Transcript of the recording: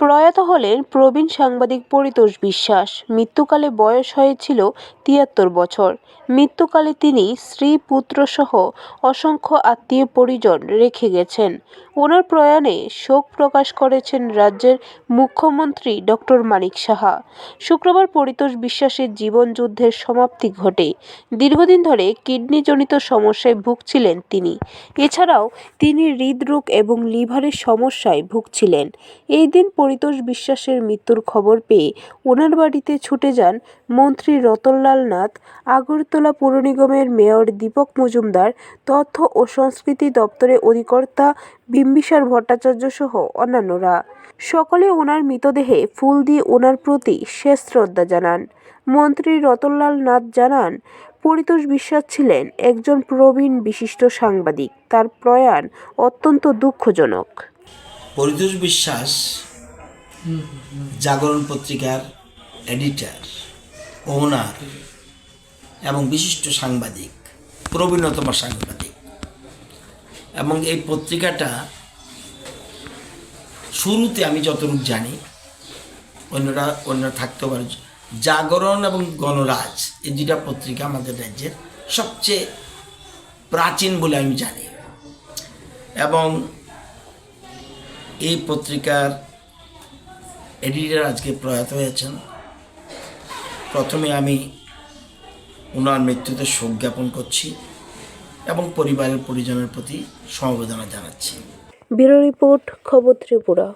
প্রয়াত হলেন প্রবীণ সাংবাদিক পরিতোষ বিশ্বাস। মৃত্যুকালে বয়স হয়েছিল তিয়াত্তর বছর। মৃত্যুকালে তিনি স্ত্রী পুত্রসহ অসংখ্য আত্মীয় পরিজন রেখে গেছেন। ওনার প্রয়াণে শোক প্রকাশ করেছেন রাজ্যের মুখ্যমন্ত্রী ডক্টর মানিক সাহা। শুক্রবার পরিতোষ বিশ্বাসের জীবন যুদ্ধের সমাপ্তি ঘটে। দীর্ঘদিন ধরে কিডনিজনিত সমস্যায় ভুগছিলেন তিনি। এছাড়াও তিনি হৃদরোগ এবং লিভারের সমস্যায় ভুগছিলেন। এই দিন পরিতোষ বিশ্বাসের মৃত্যুর খবর পেয়ে ওনার বাড়িতে ছুটে যান মন্ত্রী রতনলাল নাথ, আগরতলা পুর নিগমের মেয়র দীপক মজুমদার, তথ্য ও সংস্কৃতি দপ্তরের অধিকর্তা বিম্বিসার ভট্টাচার্য সহ অন্যান্যরা। সকলে ওনার মৃতদেহে ফুল দিয়ে ওনার প্রতি শেষ শ্রদ্ধা জানান। মন্ত্রী রতনলাল নাথ জানান, পরিতোষ বিশ্বাস ছিলেন একজন প্রবীণ বিশিষ্ট সাংবাদিক। তার প্রয়াণ অত্যন্ত দুঃখজনক। পরিতোষ বিশ্বাস জাগরণ পত্রিকার এডিটার ওনার এবং বিশিষ্ট সাংবাদিক, প্রবীণতম সাংবাদিক। এবং এই পত্রিকাটা শুরুতে আমি যতটুকু জানি, অন্যরা অন্যরা থাকতে পারে, জাগরণ এবং গণরাজ এই দুটা পত্রিকা আমাদের রাজ্যের সবচেয়ে প্রাচীন বলে আমি জানি। এবং এই পত্রিকার এডিটর আজকে প্রয়াত হয়েছেন। প্রথমে আমি ওনার মৃত্যুতে শোক জ্ঞাপন করছি এবং পরিবারের পরিজনের প্রতি সমবেদনা জানাচ্ছি। ব্যুরো রিপোর্ট, খবর ত্রিপুরা।